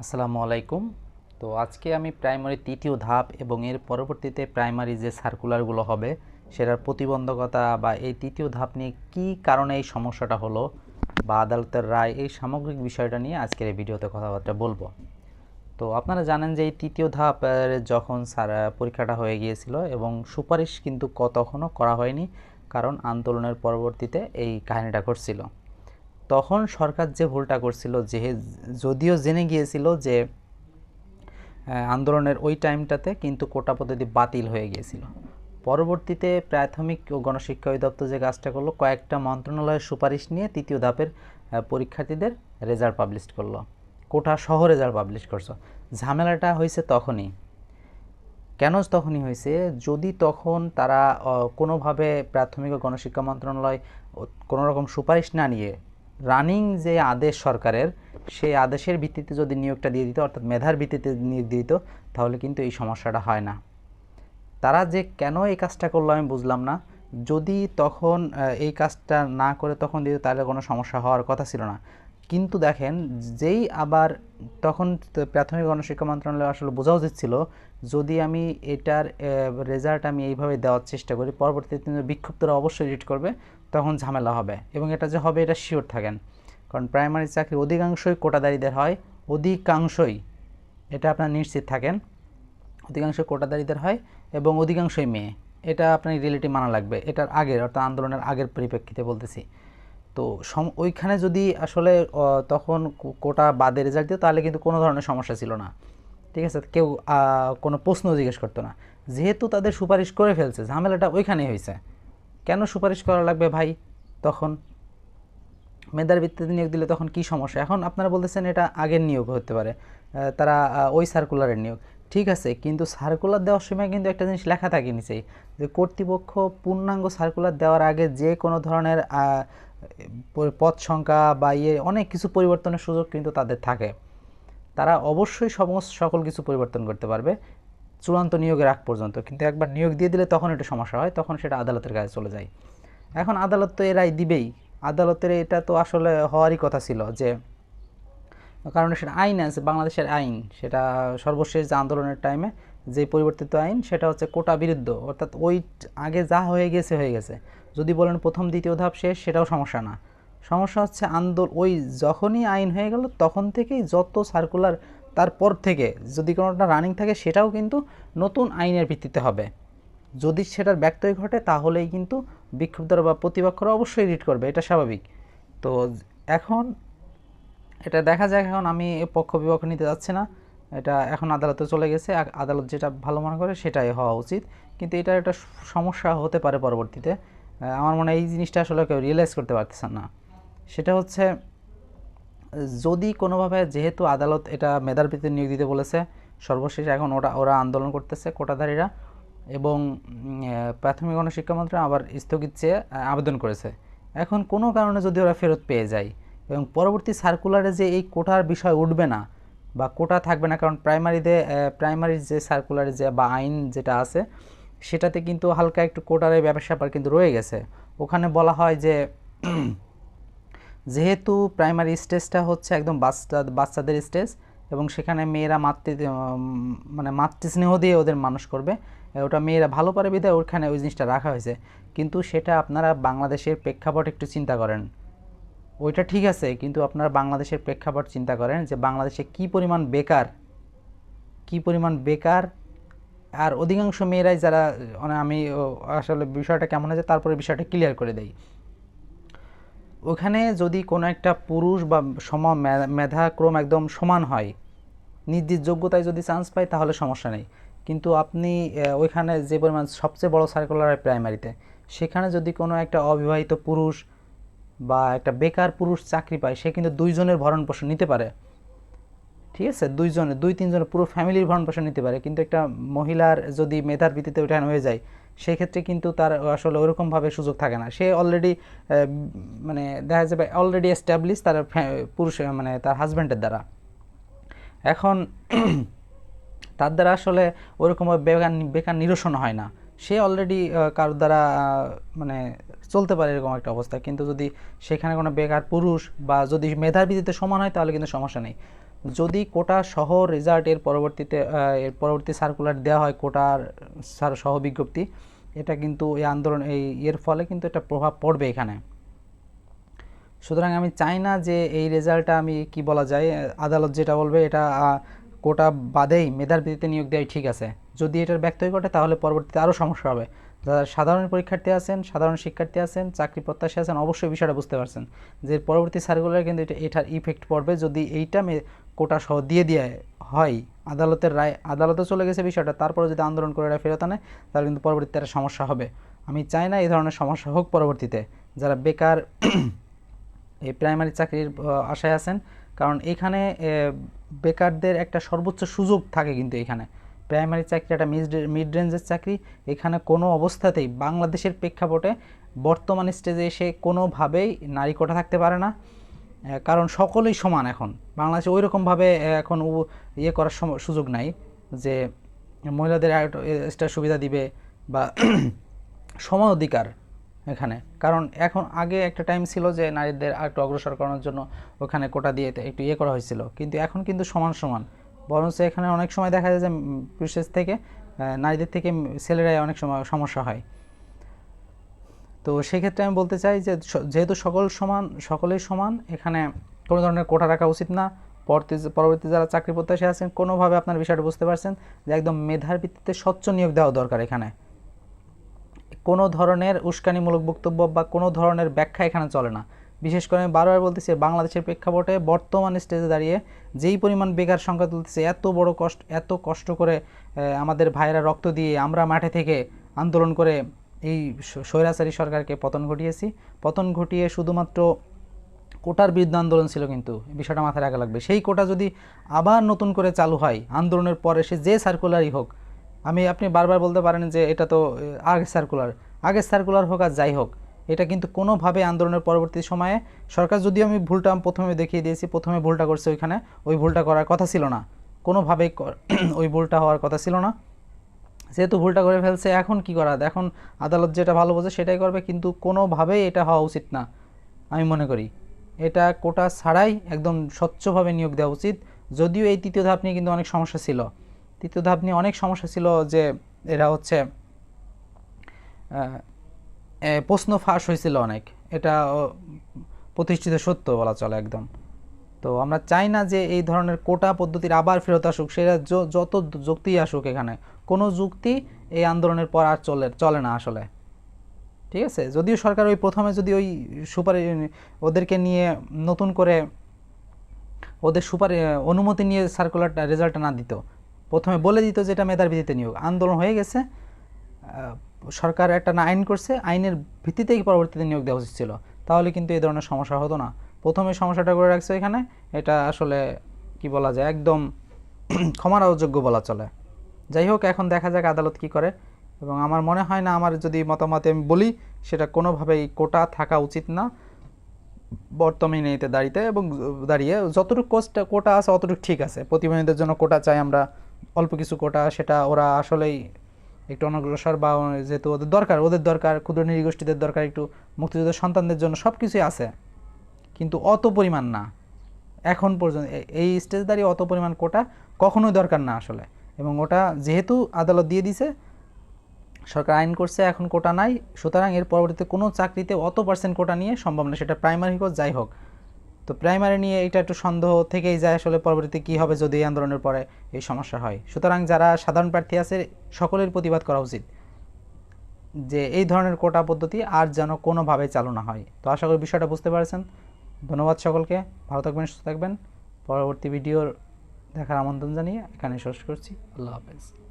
আসসালামু আলাইকুম। তো আজকে আমি প্রাইমারি তৃতীয় ধাপ এবং এর পরবর্তীতে প্রাইমারি যে সার্কুলারগুলো হবে, সেটার প্রতিবন্ধকতা বা এই তৃতীয় ধাপ নিয়ে কী কারণে এই সমস্যাটা হলো বা আদালতের রায়, এই সামগ্রিক বিষয়টা নিয়ে আজকের এই ভিডিওতে কথাবার্তা বলব। তো আপনারা জানেন যে এই তৃতীয় ধাপ যখন পরীক্ষাটা হয়ে গিয়েছিল এবং সুপারিশ কিন্তু ক- তখনও করা হয়নি, কারণ আন্দোলনের পরবর্তীতে এই কাহিনীটা ঘটছিল। তখন সরকার যে ভুলটা করছিল, যে যদিও জেনে গিয়েছিল যে আন্দোলনের ওই টাইমটাতে কিন্তু কোটা পদ্ধতি বাতিল হয়ে গিয়েছিল। পরবর্তীতে প্রাথমিক ও গণশিক্ষা অধিদপ্তর যে কাজটা করল, কয়েকটা মন্ত্রণালয়ের সুপারিশ নিয়ে তৃতীয় ধাপের পরীক্ষার্থীদের রেজাল্ট পাবলিশ করল। কোটা সহ রেজাল্ট পাবলিশ করছ। ঝামেলাটা হয়েছে তখনই। কেন তখনই হয়েছে? যদি তখন তারা কোনোভাবে প্রাথমিক ও গণশিক্ষা মন্ত্রণালয় কোনো রকম সুপারিশ না নিয়ে রানিং যে আদেশ সরকারের, সেই আদেশের ভিত্তিতে যদি নিয়োগটা দিয়ে দিত, অর্থাৎ মেধার ভিত্তিতে নিয়োগ দিত, তাহলে কিন্তু এই সমস্যাটা হয় না। তারা যে কেন এই কাজটা করল আমি বুঝলাম না। যদি তখন এই কাজটা না করে তখন দিত, তাহলে কোনো সমস্যা হওয়ার কথা ছিল না। কিন্তু দেখেন, যেই আবার তখন প্রাথমিক গণশিক্ষা মন্ত্রণালয় আসলে বোঝা উচিত ছিল, যদি আমি এটার রেজাল্ট আমি এইভাবে দেওয়ার চেষ্টা করি, পরবর্তীতে বিক্ষুব্ধরা অবশ্যই রিড করবে। তখন ঝামেলা হবে এবং এটা যে হবে এটা শিওর থাকেন। কারণ প্রাইমারি চাকরি অধিকাংশই কোটাদারিদের হয়। অধিকাংশই এটা আপনার নিশ্চিত থাকেন। অধিকাংশ কোটাদারিদের হয় এবং অধিকাংশই মেয়ে। এটা আপনার রিয়েলিটি মানা লাগবে। এটার আগের অর্থাৎ আন্দোলনের আগের পরিপ্রেক্ষিতে বলতেছি। তো সম, ওইখানে যদি আসলে তখন কোটা বাদে রেজাল্ট দিত, তাহলে কিন্তু কোনো ধরনের সমস্যা ছিল না। ঠিক আছে? কেউ কোনো প্রশ্ন জিজ্ঞেস করতো না। যেহেতু তাদের সুপারিশ করে ফেলছে, ঝামেলাটা ওইখানেই হয়েছে। কেন সুপারিশ করা লাগবে ভাই? তখন মেধার ভিত্তিতে নিয়োগ দিলে তখন কি সমস্যা? এখন আপনারা বলতেছেন এটা আগের নিয়োগ হতে পারে। তারা ওই সার্কুলারের নিয়োগ। ঠিক আছে কিন্তু সার্কুলার দেওয়ার সময় কিন্তু একটা জিনিস লেখা থাকে নিচেই যে কর্তৃপক্ষ পূর্ণাঙ্গ সার্কুলার দেওয়ার আগে যে কোনো ধরনের আহ, প- পদ সংখ্যা বা ইয়ে অনেক কিছু পরিবর্তনের সুযোগ কিন্তু তাদের থাকে। তারা অবশ্যই সমস্ত সকল কিছু পরিবর্তন করতে পারবে। চূড়ান্ত নিয়োগের আগ পর্যন্ত। কিন্তু একবার নিয়োগ দিয়ে দিলে তখন এটা সমস্যা হয়, তখন সেটা আদালতের কাছে চলে যায়। এখন আদালত তো এরাই দিবেই। আদালতের এটা তো আসলে হওয়ারই কথা ছিল যে, কারণ সেটা আইন আছে, বাংলাদেশের আইন। সেটা সর্বশেষ যে আন্দোলনের টাইমে যে পরিবর্তিত আইন, সেটা হচ্ছে কোটা বিরুদ্ধ। অর্থাৎ ওই আগে যা হয়ে গেছে হয়ে গেছে। যদি বলেন প্রথম, দ্বিতীয় ধাপ শেষ, সেটাও সমস্যা না। সমস্যা হচ্ছে আন্দোলন ওই যখনই আইন হয়ে গেল, তখন থেকেই যত সার্কুলার তারপর থেকে যদি কোনোটা রানিং থাকে, সেটাও কিন্তু নতুন আইনের ভিত্তিতে হবে। যদি সেটার ব্যত্যয় ঘটে, তাহলেই কিন্তু বিক্ষুব্ধরা বা প্রতিপক্ষরা অবশ্যই রিড করবে, এটা স্বাভাবিক। তো এখন এটা দেখা যাক, এখন আমি পক্ষ বিপক্ষ নিতে যাচ্ছি না। এটা এখন আদালতে চলে গেছে আদালত যেটা ভালো মনে করে সেটাই হওয়া উচিত। কিন্তু এটা একটা সমস্যা হতে পারে পরবর্তীতে। আমার মনে হয় এই জিনিসটা আসলে কেউ রিয়েলাইজ করতে পারতেছেন না। সেটা হচ্ছে যদি কোনোভাবে যেহেতু আদালত এটা মেধার ভিত্তিতে নিয়োগ দিতে বলেছে, সর্বশেষ এখন ওরা ওরা আন্দোলন করতেছে কোটাধারীরা এবং প্রাথমিক গণশিক্ষা মন্ত্রী আবার স্থগিত চেয়ে আবেদন করেছে। এখন কোনো কারণে যদি ওরা ফেরত পেয়ে যায় এবং পরবর্তী সার্কুলারে যে এই কোটার বিষয় উঠবে না বা কোটা থাকবে না, কারণ প্রাইমারিতে প্রাইমারির যে সার্কুলারে যে বা আইন যেটা আছে, সেটাতে কিন্তু হালকা একটু কোটারের স্যাপার কিন্তু রয়ে গেছে। ওখানে বলা হয় যে যেহেতু প্রাইমারি স্টেজটা হচ্ছে একদম বাচ্চা বাচ্চাদের স্টেজ এবং সেখানে মেয়েরা মাতৃ মানে মাতৃস্নেহ দিয়ে ওদের মানুষ করবে ওটা মেয়েরা ভালো পারে বিধায় ওখানে ওই জিনিসটা রাখা হয়েছে। কিন্তু সেটা আপনারা বাংলাদেশের প্রেক্ষাপট একটু চিন্তা করেন। ওইটা ঠিক আছে, কিন্তু আপনারা বাংলাদেশের প্রেক্ষাপট চিন্তা করেন যে বাংলাদেশে কি পরিমাণ বেকার, কি পরিমাণ বেকার, আর অধিকাংশ মেয়েরাই যারা মানে আমি আসলে বিষয়টা কেমন হয়েছে, তারপরে বিষয়টা ক্লিয়ার করে দেই। ওখানে যদি কোনো একটা পুরুষ বা সম মেধাক্রম একদম সমান হয়, নির্দিষ্ট যোগ্যতায় যদি চান্স পায়, তাহলে সমস্যা নেই। কিন্তু আপনি ওইখানে যে পরিমাণ সবচেয়ে বড় সার্কুলার হয় প্রাইমারিতে সেখানে যদি কোনো একটা অবিবাহিত পুরুষ বা একটা বেকার পুরুষ চাকরি পায়, সে কিন্তু দুইজনের ভরণ পোষণ নিতে পারে। ঠিক আছে? দুইজনে দুই তিনজনের পুরো ফ্যামিলির ভরণ পোষণ নিতে পারে। কিন্তু একটা মহিলার যদি মেধার ভিত্তিতে ওইখানে হয়ে যায় সেই ক্ষেত্রে কিন্তু তার আসলে ওরকমভাবে সুযোগ থাকে না। সে অলরেডি মানে দেখা যাবে অলরেডি এস্টাবলিশ তার পুরুষ মানে তার হাজব্যান্ডের দ্বারা। এখন তার দ্বারা আসলে ওরকমভাবে বেকার বেকার নিরসন হয় না। সে অলরেডি কারোর দ্বারা মানে চলতে পারে এরকম একটা অবস্থা। কিন্তু যদি সেখানে কোনো বেকার পুরুষ বা যদি মেধার ভিত্তিতে সমান হয় তাহলে কিন্তু সমস্যা নেই। যদি কোটা সহ রেজাল্ট এর পরবর্তীতে এর পরবর্তী সার্কুলার দেওয়া হয় কোটার সার সহ বিজ্ঞপ্তি, এটা কিন্তু এই আন্দোলন, এই এর ফলে কিন্তু এটা প্রভাব পড়বে এখানে। সুতরাং আমি চাই না যে এই রেজাল্টটা আমি কি বলা যায়, আদালত যেটা বলবে এটা কোটা বাদেই মেধার ভিত্তিতে নিয়োগ দেওয়াই ঠিক আছে। যদি এটার ব্যক্তই ঘটে তাহলে পরবর্তীতে আরও সমস্যা হবে। যারা সাধারণ পরীক্ষার্থী আছেন, সাধারণ শিক্ষার্থী আছেন, চাকরি প্রত্যাশী আছেন, অবশ্যই বিষয়টা বুঝতে পারছেন যে পরবর্তী সার্কুলারে কিন্তু এটা, এটার ইফেক্ট পড়বে। যদি এইটা কোটা সহ দিয়ে দিয়ে হয়, আদালতের রায়, আদালতে চলে গেছে বিষয়টা, তারপরে যদি আন্দোলন করে এরা ফেরত আনে, তাহলে কিন্তু পরবর্তীতে একটা সমস্যা হবে। আমি চাই না এই ধরনের সমস্যা হোক পরবর্তীতে। যারা বেকার এই প্রাইমারি চাকরির আশায় আছেন, কারণ এখানে বেকারদের একটা সর্বোচ্চ সুযোগ থাকে কিন্তু এখানে। প্রাইমারি চাকরি একটা মিড মিড রেঞ্জের চাকরি। এখানে কোনো অবস্থাতেই বাংলাদেশের প্রেক্ষাপটে বর্তমান স্টেজে এসে কোনোভাবেই নারী কোটা থাকতে পারে না। কারণ সকলেই সমান এখন। বাংলাদেশে ওই রকমভাবে এখন ইয়ে করার সুযোগ নাই যে মহিলাদের এক্সট্রা সুবিধা দিবে বা সমান অধিকার এখানে। কারণ এখন আগে একটা টাইম ছিল যে নারীদের একটু অগ্রসর করানোর জন্য ওখানে কোটা দিয়ে একটু ইয়ে করা হয়েছিল। কিন্তু এখন কিন্তু সমান সমান। বরঞ্চ এখানে অনেক সময় দেখা যায় যে পুরুষের থেকে নারীদের থেকে ছেলেরাই অনেক সময় সমস্যা হয়। তো সেক্ষেত্রে আমি বলতে চাই যে যেহেতু সকল সমান, সকলেই সমান, এখানে কোনো ধরনের কোটা রাখা উচিত না। পরবর্তী যারা চাকরি প্রত্যাশী আছেন, কোনোভাবে আপনার বিষয়টা বুঝতে পারছেন যে, একদম মেধার ভিত্তিতে স্বচ্ছ নিয়োগ দেওয়া দরকার এখানে। কোনো ধরনের উস্কানিমূলক বক্তব্য বা কোনো ধরনের ব্যাখ্যা এখানে চলে না। বিশেষ করে আমি বারবার বলতেছি, বাংলাদেশের প্রেক্ষাপটে বর্তমান স্টেজে দাঁড়িয়ে যেই পরিমাণ বেকার সংখ্যা তুলতেছে, এত বড় কষ্ট, এত কষ্ট করে আমাদের ভাইয়েরা রক্ত দিয়ে আমরা মাঠে থেকে আন্দোলন করে এই স্বৈরাচারী সরকারকে পতন ঘটিয়েছি। পতন ঘটিয়ে শুধুমাত্র কোটার বিরুদ্ধে আন্দোলন ছিল কিন্তু বিষয়টা মাথায় রাখা লাগবে। সেই কোটা যদি আবার নতুন করে চালু হয়, আন্দোলনের পরে সে যে সার্কুলারই হোক, আমি, আপনি বারবার বলতে পারেন যে এটা তো আগের সার্কুলার আগের সার্কুলার হোক আর যাই হোক এটা কিন্তু কোনোভাবে আন্দোলনের পরবর্তী সময়ে সরকার, যদিও আমি ভুলটা প্রথমে দেখিয়ে দিয়েছি, প্রথমে ভুলটা করছে ওইখানে, ওই ভুলটা করার কথা ছিল না। কোনোভাবেই ওই ভুলটা হওয়ার কথা ছিল না। যেহেতু ভুলটা করে ফেলছে, এখন কি করা? এখন আদালত যেটা ভালো বোঝে সেটাই করবে, কিন্তু কোনোভাবেই এটা হওয়া উচিত না, আমি মনে করি। এটা কোটা ছাড়াই একদম স্বচ্ছভাবে নিয়োগ দেওয়া উচিত। যদিও এই তৃতীয় ধাপ নিয়ে কিন্তু অনেক সমস্যা ছিল। তৃতীয় ধাপ নিয়ে অনেক সমস্যা ছিল যে এরা হচ্ছে প্রশ্ন ফাঁস হয়েছিল অনেক। এটা প্রতিষ্ঠিত সত্য বলা চলে একদম। তো আমরা চাই না যে এই ধরনের কোটা পদ্ধতির আবার ফেরত আসুক, সেটা যত যুক্তি আসুক এখানে, কোনো যুক্তি এই আন্দোলনের পর আর চলে চলে না আসলে। ঠিক আছে? যদিও সরকার ওই প্রথমে যদি ওই সুপারি, ওদেরকে নিয়ে নতুন করে ওদের সুপারি, অনুমতি নিয়ে সার্কুলারটা রেজাল্টটা না দিত। প্রথমে বলে দিত যে এটা মেধার ভিত্তিতে নিয়োগ। আন্দোলন হয়ে গেছে। সরকার একটা আইন করছে, আইনের ভিত্তিতেই পরবর্তীতে নিয়োগ দেওয়া উচিত ছিল। তাহলে কিন্তু এই ধরনের সমস্যা হতো না। প্রথমে সমস্যাটা করে রাখছে এখানে, এটা আসলে কি বলা যায়, একদম ক্ষমার অযোগ্য বলা চলে। যাই হোক, এখন দেখা যাক আদালত কি করে। এবং আমার মনে হয় না, আমার যদি মতামতে আমি বলি, সেটা কোনোভাবেই কোটা থাকা উচিত না। বর্তমানে এতে দাঁড়িতে এবং দাঁড়িয়ে যতটুকু কোস্ট কোটা আছে, অতটুকু ঠিক আছে। প্রতিবন্ধীদের জন্য কোটা চাই আমরা, অল্প কিছু কোটা, সেটা ওরা আসলেই একটু অনগ্রসর বা যেহেতু ওদের দরকার ওদের দরকার, ক্ষুদ্র নৃগোষ্ঠীদের দরকার, একটু মুক্তিযুদ্ধের সন্তানদের জন্য সব কিছুই আছে। কিন্তু অত পরিমাণ না। এখন পর্যন্ত এই স্টেজ দাঁড়িয়ে অত পরিমাণ কোটা কখনোই দরকার না আসলে। এবং ওটা যেহেতু আদালত দিয়ে দিছে, সরকার আইন করছে, এখন কোটা নাই। সুতরাং এর পরবর্তীতে কোনো চাকরিতে অত পার্সেন্ট কোটা নিয়ে সম্ভব না। সেটা প্রাইমারি হোক, যাই হোক। তো প্রাইমারি নিয়ে এটা একটু সন্দেহ থেকেই যায় আসলে পরবর্তীতে কী হবে যদি এই আন্দোলনের পরে এই সমস্যা হয়। সুতরাং যারা সাধারণ প্রার্থী আছে, সকলের প্রতিবাদ করা উচিত যে এই ধরনের কোটা পদ্ধতি আর যেন কোনোভাবে চালু না হয়। তো আশা করি বিষয়টা বুঝতে পারছেন। ধন্যবাদ সকলকে। ভালো থাকবেন, সুস্থ থাকবেন। পরবর্তী ভিডিওর দেখার আমন্ত্রণ জানিয়ে এখানে শেষ করছি। আল্লাহ হাফেজ।